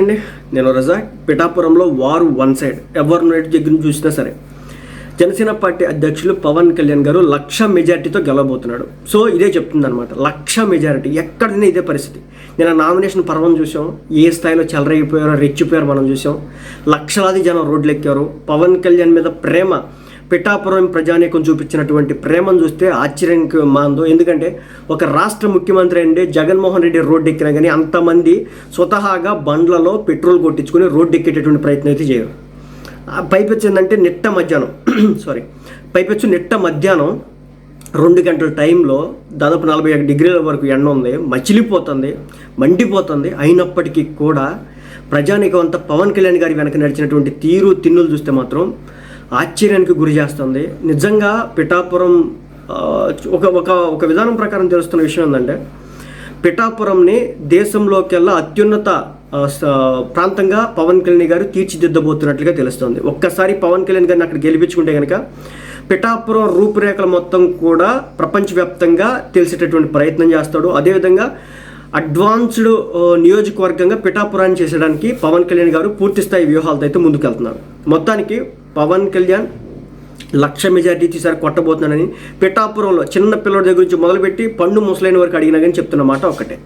అండి. నేను రజాక్ పిఠాపురంలో వారు వన్ సైడ్ ఎవరు నైట్ దగ్గర నుంచి చూసినా సరే. జనసేన పార్టీ అధ్యక్షులు పవన్ కళ్యాణ్ గారు లక్ష మెజారిటీతో గెలవబోతున్నాడు. సో ఇదే చెప్తుంది అనమాట లక్ష మెజారిటీ. ఎక్కడైనా ఇదే పరిస్థితి. నేను నామినేషన్ పర్వం చూసాం. ఏ స్థాయిలో చెలరైపోయారో రెచ్చిపోయారో మనం చూసాం. లక్షలాది జనం రోడ్లు ఎక్కారు పవన్ కళ్యాణ్ మీద ప్రేమ పిఠాపురం ప్రజానీకం చూపించినటువంటి ప్రేమను చూస్తే ఆశ్చర్యానికి మాందో ఎందుకంటే ఒక రాష్ట్ర ముఖ్యమంత్రి అండి జగన్మోహన్ రెడ్డి రోడ్డు ఎక్కినా కానీ అంతమంది స్వతహాగా బండ్లలో పెట్రోల్ కొట్టించుకుని రోడ్డు ఎక్కేటటువంటి ప్రయత్నం అయితే చేయరు. ఆ ఏంటంటే నిట్ట మధ్యాహ్నం. సారీ పైపెచ్చు నిట్ట మధ్యాహ్నం రెండు గంటల టైంలో దాదాపు నలభై ఒక డిగ్రీల వరకు ఎండ ఉంది మచిలిపోతుంది మండిపోతుంది. అయినప్పటికీ కూడా ప్రజానికం అంతా పవన్ కళ్యాణ్ గారి వెనక నడిచినటువంటి తీరు తిన్నులు చూస్తే మాత్రం ఆశ్చర్యానికి గురి చేస్తుంది. నిజంగా పిఠాపురం ఒక ఒక ఒక విధానం ప్రకారం తెలుస్తున్న విషయం ఏంటంటే పిఠాపురంని దేశంలోకెల్లా అత్యున్నత స- ప్రాంతంగా పవన్ కళ్యాణ్ గారు తీర్చిదిద్దబోతున్నట్లుగా తెలుస్తుంది. ఒక్కసారి పవన్ కళ్యాణ్ గారిని అక్కడ గెలిపించుకుంటే కనుక పిఠాపురం రూపురేఖలు మొత్తం కూడా ప్రపంచవ్యాప్తంగా తెలిసేటటువంటి ప్రయత్నం చేస్తాడు. అదేవిధంగా అడ్వాన్స్డ్ నియోజకవర్గంగా పిఠాపురాన్ని చేసేయడానికి పవన్ కళ్యాణ్ గారు పూర్తిస్థాయి వ్యూహాలతో అయితే ముందుకెళ్తున్నారు. మొత్తానికి పవన్ కళ్యాణ్ లక్ష మెజార్టీ ఈసారి కొట్టబోతున్నానని పిఠాపురంలో చిన్న పిల్లల దగ్గర నుంచి మొదలుపెట్టి పండు ముసలైన వరకు అడిగినా కానీ చెప్తున్న మాట ఒకటే.